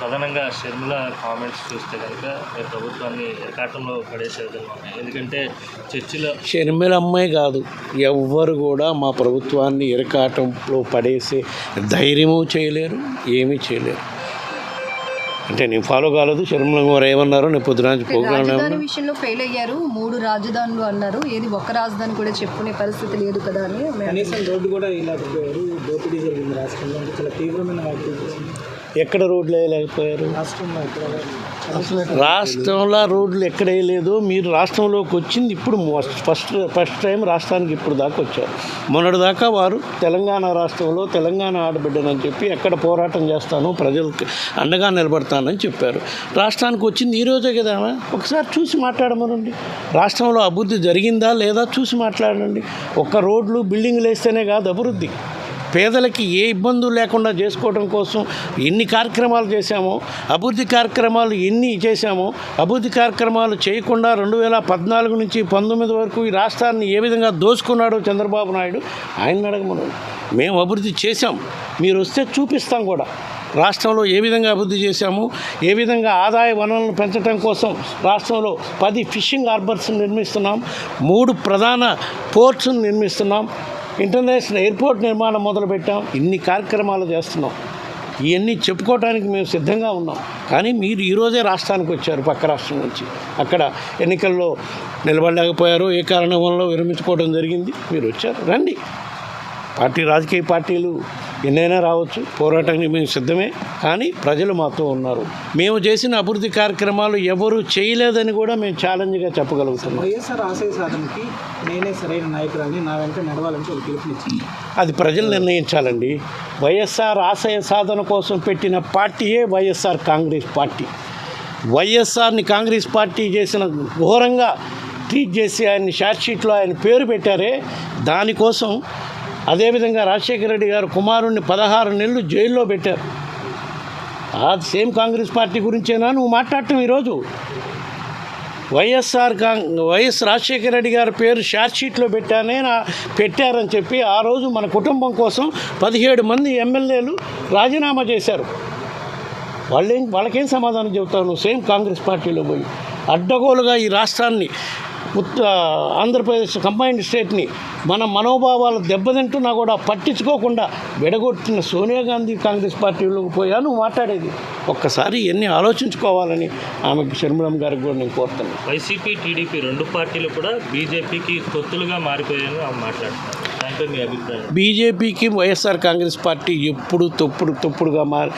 ప్రధానంగా షర్మిల కామెంట్స్ చూస్తే కనుక ప్రభుత్వాన్ని ఎరకాటంలో పడేసే విధంగా ఉన్నాయి. ఎందుకంటే చర్చిలో షర్మిల అమ్మాయి కాదు ఎవ్వరు కూడా మా ప్రభుత్వాన్ని ఇరకాటంలో పడేసే ధైర్యము చేయలేరు ఏమీ చేయలేరు. అంటే నేను ఫాలో కాలేదు షర్మిల గారు ఏమన్నారో? నేను పొద్దున ప్రోగ్రాంలో రాజధాని విషయంలో ఫెయిల్ అయ్యారు మూడు రాజధానులు అన్నారు. ఏది ఒక్క రాజధాని కూడా చెప్పుకునే పరిస్థితి లేదు కదా అని కనీసం రోడ్డు కూడా ఇలాగపోయారు దోపిడీ జరిగింది రాష్ట్రంలో అంటే చాలా తీవ్రమైన ఎక్కడ రోడ్లు వేయలేకపోయారు? రాష్ట్రంలో రోడ్లు ఎక్కడ వేయలేదు. మీరు రాష్ట్రంలోకి వచ్చింది ఇప్పుడు ఫస్ట్ ఫస్ట్ టైం రాష్ట్రానికి ఇప్పుడు దాకా వచ్చారు. మొన్నటి దాకా వారు తెలంగాణ రాష్ట్రంలో తెలంగాణ ఆడబిడ్డనని చెప్పి ఎక్కడ పోరాటం చేస్తాను ప్రజలకు అండగా నిలబడతానని చెప్పారు. రాష్ట్రానికి వచ్చింది ఈ రోజే కదా ఒకసారి చూసి మాట్లాడమనండి. రాష్ట్రంలో అభివృద్ధి జరిగిందా లేదా చూసి మాట్లాడండి. ఒక్క రోడ్లు బిల్డింగ్లు వేస్తేనే కాదు అభివృద్ధి. పేదలకి ఏ ఇబ్బందులు లేకుండా చేసుకోవడం కోసం ఎన్ని కార్యక్రమాలు చేశామో అభివృద్ధి కార్యక్రమాలు ఎన్ని చేశామో అభివృద్ధి కార్యక్రమాలు చేయకుండా రెండు వేల పద్నాలుగు నుంచి పంతొమ్మిది వరకు ఈ రాష్ట్రాన్ని ఏ విధంగా దోచుకున్నాడో చంద్రబాబు నాయుడు ఆయన అడగమను. మేము అభివృద్ధి చేశాం. మీరు వస్తే చూపిస్తాం కూడా. రాష్ట్రంలో ఏ విధంగా అభివృద్ధి చేశాము ఏ విధంగా ఆదాయ వనరులను పెంచడం కోసం రాష్ట్రంలో పది ఫిషింగ్ హార్బర్స్ నిర్మిస్తున్నాం మూడు ప్రధాన పోర్ట్స్ని నిర్మిస్తున్నాం ఇంటర్నేషనల్ ఎయిర్పోర్ట్ నిర్మాణం మొదలుపెట్టాం. ఇన్ని కార్యక్రమాలు చేస్తున్నాం. ఇవన్నీ చెప్పుకోవడానికి మేము సిద్ధంగా ఉన్నాం. కానీ మీరు ఈరోజే రాష్ట్రానికి వచ్చారు పక్క రాష్ట్రం నుంచి. అక్కడ ఎన్నికల్లో నిలబడలేకపోయారు. ఏ కారణం వల్ల విరమించుకోవడం జరిగింది? మీరు వచ్చారు. రండి. పార్టీ రాజకీయ పార్టీలు ఎన్నైనా రావచ్చు పోరాటానికి మేము సిద్ధమే కానీ ప్రజలు మాతో ఉన్నారు. మేము చేసిన అభివృద్ధి కార్యక్రమాలు ఎవరు చేయలేదని కూడా మేము ఛాలెంజ్గా చెప్పగలుగుతున్నాం. వైఎస్ఆర్ ఆశయ సాధనకి నేనే సరైన నాయకురాలని నా వెంట నడవాలంటే పిలుపునిచ్చింది అది ప్రజలు నిర్ణయించాలండి. వైఎస్ఆర్ ఆశయ సాధన కోసం పెట్టిన పార్టీయే వైఎస్ఆర్ కాంగ్రెస్ పార్టీ. వైఎస్ఆర్ని కాంగ్రెస్ పార్టీ చేసిన ఘోరంగా ట్రీట్ చేసి ఆయన్ని షార్ట్షీట్లో ఆయన పేరు పెట్టారే. దానికోసం అదేవిధంగా రాజశేఖర రెడ్డి గారు కుమారుణ్ణి పదహారు నెలలు జైల్లో పెట్టారు. ఆ సేమ్ కాంగ్రెస్ పార్టీ గురించేనా నువ్వు మాట్లాడటం ఈరోజు? YSR Kong YS Rajasekhara Reddy గారి పేరు షార్ట్షీట్లో పెట్టానే నా పెట్టారని చెప్పి ఆ రోజు మన కుటుంబం కోసం పదిహేడు మంది ఎమ్మెల్యేలు రాజీనామా చేశారు. వాళ్ళేం వాళ్ళకేం సమాధానం చెబుతావు నువ్వు? సేమ్ కాంగ్రెస్ పార్టీలో పోయి అడ్డగోలుగా ఈ రాష్ట్రాన్ని ఆంధ్రప్రదేశ్ కంబైన్డ్ స్టేట్ని మన మనోభావాలు దెబ్బతింటున్నా కూడా పట్టించుకోకుండా విడగొట్టిన సోనియా గాంధీ కాంగ్రెస్ పార్టీలోకి పోయాను మాట్లాడేది. ఒక్కసారి ఎన్ని ఆలోచించుకోవాలని ఆమెకు షర్మిలం గారికి కూడా నేను కోరుతాను వైసీపీ టీడీపీ రెండు పార్టీలు కూడా బీజేపీకి తొత్తులుగా మారిపోయాయని ఆమె మాట్లాడుతున్నారు. బీజేపీకి వైఎస్ఆర్ కాంగ్రెస్ పార్టీ ఎప్పుడు తొప్పుడు తొప్పుడుగా మారి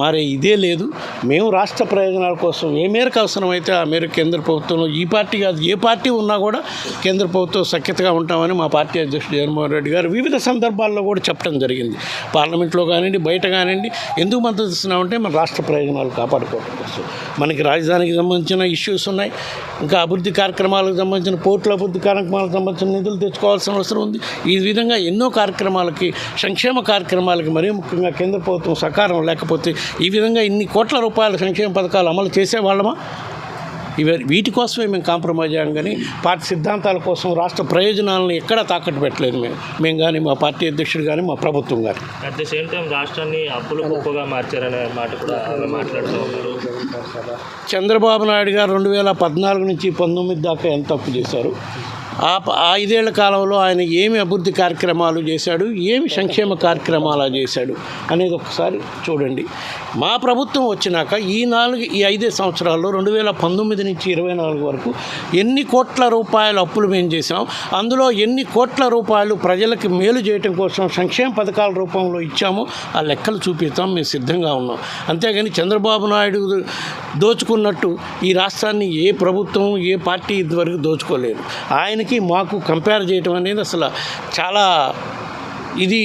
మారే ఇదే లేదు. మేము రాష్ట్ర ప్రయోజనాల కోసం ఏ మేరకు అవసరమైతే ఆ మేరకు కేంద్ర ప్రభుత్వంలో ఈ పార్టీ కాదు ఏ పార్టీ ఉన్నా కూడా కేంద్ర ప్రభుత్వం సఖ్యతగా ఉంటామని మా పార్టీ అధ్యక్షుడు జగన్మోహన్ రెడ్డి గారు వివిధ సందర్భాల్లో కూడా చెప్పడం జరిగింది. పార్లమెంట్లో కానివ్వండి బయట కానివ్వండి ఎందుకు మద్దతు ఇస్తున్నామంటే మన రాష్ట్ర ప్రయోజనాలు కాపాడుకోవడం కోసం. మనకి రాజధానికి సంబంధించిన ఇష్యూస్ ఉన్నాయి. ఇంకా అభివృద్ధి కార్యక్రమాలకు సంబంధించిన పోర్టుల అభివృద్ధి కార్యక్రమాలకు సంబంధించిన నిధులు తెచ్చుకోవాల్సిన అవసరం ఉంది. ఈ విధంగా ఎన్నో కార్యక్రమాలకి సంక్షేమ కార్యక్రమాలకి మరీ ముఖ్యంగా కేంద్ర ప్రభుత్వం సకారం లేకపోతే ఈ విధంగా ఇన్ని కోట్ల రూపాయల సంక్షేమ పథకాలు అమలు చేసేవాళ్ళమా ఇవి వీటి కోసమే మేము కాంప్రమైజ్ అయ్యాం కానీ పార్టీ సిద్ధాంతాల కోసం రాష్ట్ర ప్రయోజనాలను ఎక్కడా తాకట్టు పెట్టలేదు మేము. మేము కానీ మా పార్టీ అధ్యక్షుడు కానీ మా ప్రభుత్వం కానీ. అట్ ది సేమ్ టైం రాష్ట్రాన్ని అప్పుల కుప్పగా మార్చారనే మాట కూడా మాట్లాడుతూ ఉన్నారు. చంద్రబాబు నాయుడు గారు రెండు వేల పద్నాలుగు నుంచి పంతొమ్మిది దాకా ఎంత తప్పు చేశారు? ఆ ప- ఐదేళ్ళ కాలంలో ఆయన ఏమి అభివృద్ధి కార్యక్రమాలు చేశాడు ఏమి సంక్షేమ కార్యక్రమాలు చేశాడు అనేది ఒకసారి చూడండి. మా ప్రభుత్వం వచ్చినాక ఈ నాలుగు ఈ ఐదే సంవత్సరాల్లో రెండు వేల పంతొమ్మిది నుంచి ఇరవై నాలుగు వరకు ఎన్ని కోట్ల రూపాయల అప్పులు మేము చేసాం అందులో ఎన్ని కోట్ల రూపాయలు ప్రజలకు మేలు చేయటం కోసం సంక్షేమ పథకాల రూపంలో ఇచ్చామో ఆ లెక్కలు చూపిస్తాం మేము సిద్ధంగా ఉన్నాం. అంతేగాని చంద్రబాబు నాయుడు దోచుకున్నట్టు ఈ రాష్ట్రాన్ని ఏ ప్రభుత్వం ఏ పార్టీ ఇంతవరకు దోచుకోలేదు. ఆయన ఆయనకి మాకు కంపేర్ చేయటం అనేది అసలు చాలా ఇది